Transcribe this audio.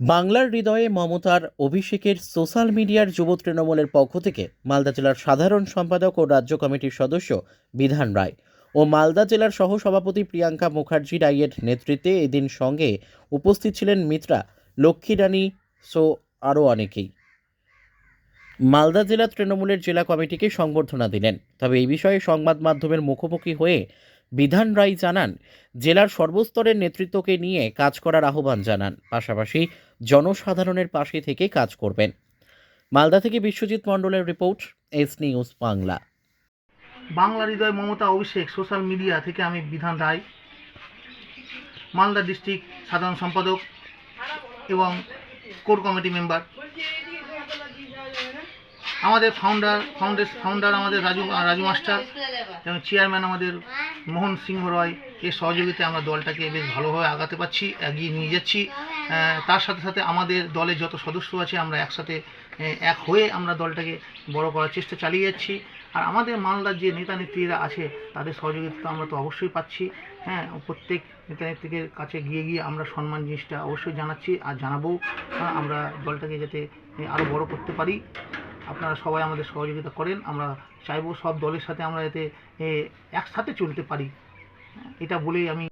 বাংলার হৃদয়ে মমতার অভিষেকের সোশ্যাল মিডিয়ার যুব তৃণমূলের পক্ষ থেকে মালদা জেলার সাধারণ সম্পাদক ও রাজ্য কমিটির সদস্য বিধান রায় ও মালদা জেলার সহ সভাপতি প্রিয়াঙ্কা মুখার্জি রায়ের নেতৃত্বে এদিন সঙ্গে উপস্থিত ছিলেন মিত্রা, লক্ষ্মী রানী, সো আরও অনেকেই। মালদা জেলা তৃণমূলের জেলা কমিটিকে সংবর্ধনা দিলেন। তবে এই বিষয়ে সংবাদ মাধ্যমের মুখোমুখি হয়ে বিধান রায় জানান, জেলার সর্বস্তরের নেতৃত্বকে নিয়ে কাজ করার আহ্বান জানান। পাশাপাশি জনসাধারণের পাশে থেকে কাজ করবেন। মালদা থেকে বিশ্বজিৎ মণ্ডলের report, S news Bangla. Bangla হৃদয় মমতা অভিষেক, সোশ্যাল মিডিয়া থেকে আমি বিধান রায়। মালদা ডিস্ট্রিক্ট সাধারণ সম্পাদক এবং কোর কমিটি মেম্বার। আমাদের ফাউন্ডার ফাউন্ডেশ ফাউন্ডার আমাদের রাজু রাজু মাস্টার এবং চেয়ারম্যান আমাদের মোহন সিংহ রয় এর সহযোগিতায় আমরা দলটাকে বেশ ভালোভাবে আগাতে পারছি, এগিয়ে নিয়ে যাচ্ছি। তার সাথে সাথে আমাদের দলে যত সদস্য আছে আমরা একসাথে এক হয়ে আমরা দলটাকে বড় করার চেষ্টা চালিয়ে যাচ্ছি। আর আমাদের মালদার যে নেতা নেত্রীরা আছে, তাদের সহযোগিতা আমরা তো অবশ্যই পাচ্ছি। হ্যাঁ প্রত্যেক নেতা নেত্রীদের কাছে গিয়ে গিয়ে আমরা সম্মান জিনিসটা অবশ্যই জানাচ্ছি আর জানাব আমরা দলটাকে যাতে আরও বড় করতে পারি। আপনারা সবাই আমাদের সহযোগিতা করেন, আমরা চাইব সব দলের সাথে আমরা যাতে একসাথে চলতে পারি। এটা বলেই আমি